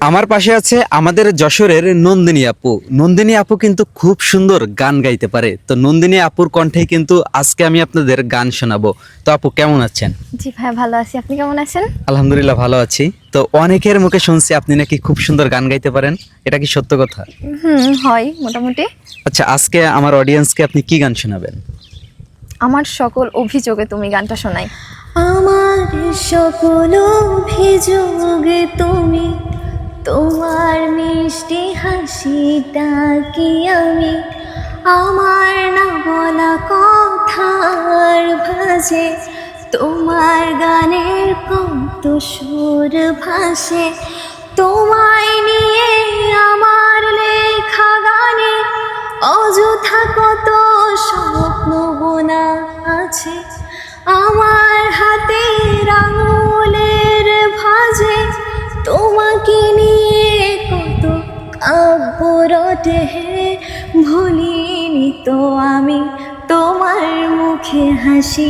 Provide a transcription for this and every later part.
আমার পাশে আছে আমাদের যশোরের নন্দিনী আপু। নন্দিনী আপু কিন্তু খুব সুন্দর গান গাইতে পারে। তো নন্দিনী আপুর কণ্ঠে কিন্তু আজকে আমি আপনাদের গান শোনাবো। তো আপু কেমন আছেন? জি ভাই ভালো আছি। আপনি কেমন আছেন? আলহামদুলিল্লাহ ভালো আছি। তো অনেকের মুখে শুনছি আপনি নাকি খুব সুন্দর গান গাইতে পারেন। এটা কি সত্য কথা? হুম হয় মোটামুটি। আচ্ছা আজকে আমার অডিয়েন্সকে আপনি কি গান শোনাবেন? আমার সকল অভিযোগে তুমি গানটা শোনাই। আমার সকল অভিযোগে তুমি তোমার মিষ্টি হাসিটা কি আমি। আমার না বলা কথার ভাজে, তোমার গানের কত সুর ভাসে। তোমায় নিয়ে আমার লেখা গানে, অযথা কত স্বপ্ন বোনা আছে। আমার কাব্য রটে হে ভুলিনি তো আমি তোমার মুখে হাসি,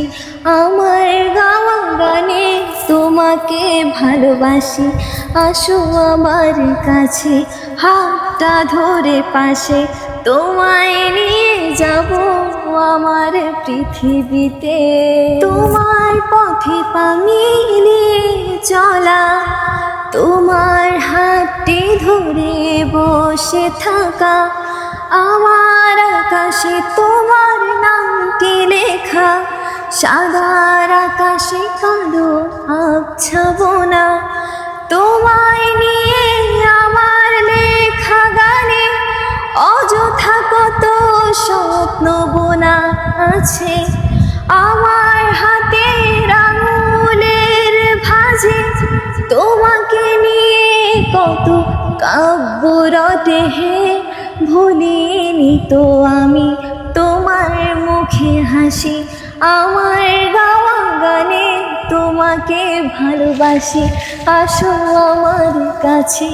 আমার গাওয়া গানে তোমাকে ভালোবাসি। আসো আমার কাছে হাতটা ধরে পাশে, তোমায় নিয়ে যাব আমার পৃথিবীতে। তোমার পথে পামিয়ে চলা, তোমার হাতটি ধরে বসে থাকা। আমার আকাশে তোমার নামটি লেখা। সাদার আকাশে কালো আবছাবো না। তোমায় নিয়ে আমার লেখা গানে অযথা কত স্বপ্ন বোনা আছে। আমার কত কাব্য রটে ভুলিনি তো আমি। তোমার মুখে হাসি, আমার গাওয়া গানে তোমাকে ভালোবাসি। আসো আমার কাছে,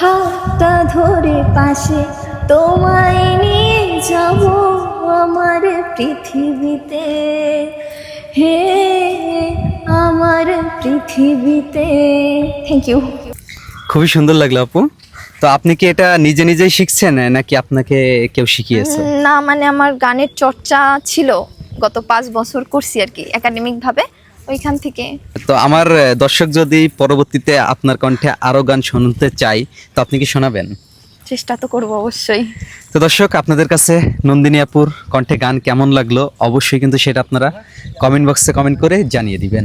হাতটা ধরে পাশে। তোমায় নিয়ে যাব আমার পৃথিবীতে। হে, আমার পৃথিবীতে। থ্যাংক ইউ খুবই সুন্দর লাগল আপু। তো আপনি কি এটা নিজে নিজেই শিখছেন নাকি আপনাকে কেউ শিখিয়েছে? না মানে আমার গানের চর্চা ছিল গত পাঁচ বছর করছি আর কি একাডেমিক ভাবে ওইখান থেকে। তো আমার দর্শক যদি পরবর্তীতে আপনার কণ্ঠে আরও গান শুনতে চাই তো আপনি কি শোনাবেন? চেষ্টা তো করব অবশ্যই। তো দর্শক আপনাদের কাছে নন্দিনী আপুর কণ্ঠে গান কেমন লাগল অবশ্যই কিন্তু সেটা আপনারা কমেন্ট বক্সে কমেন্ট করে জানিয়ে দিবেন।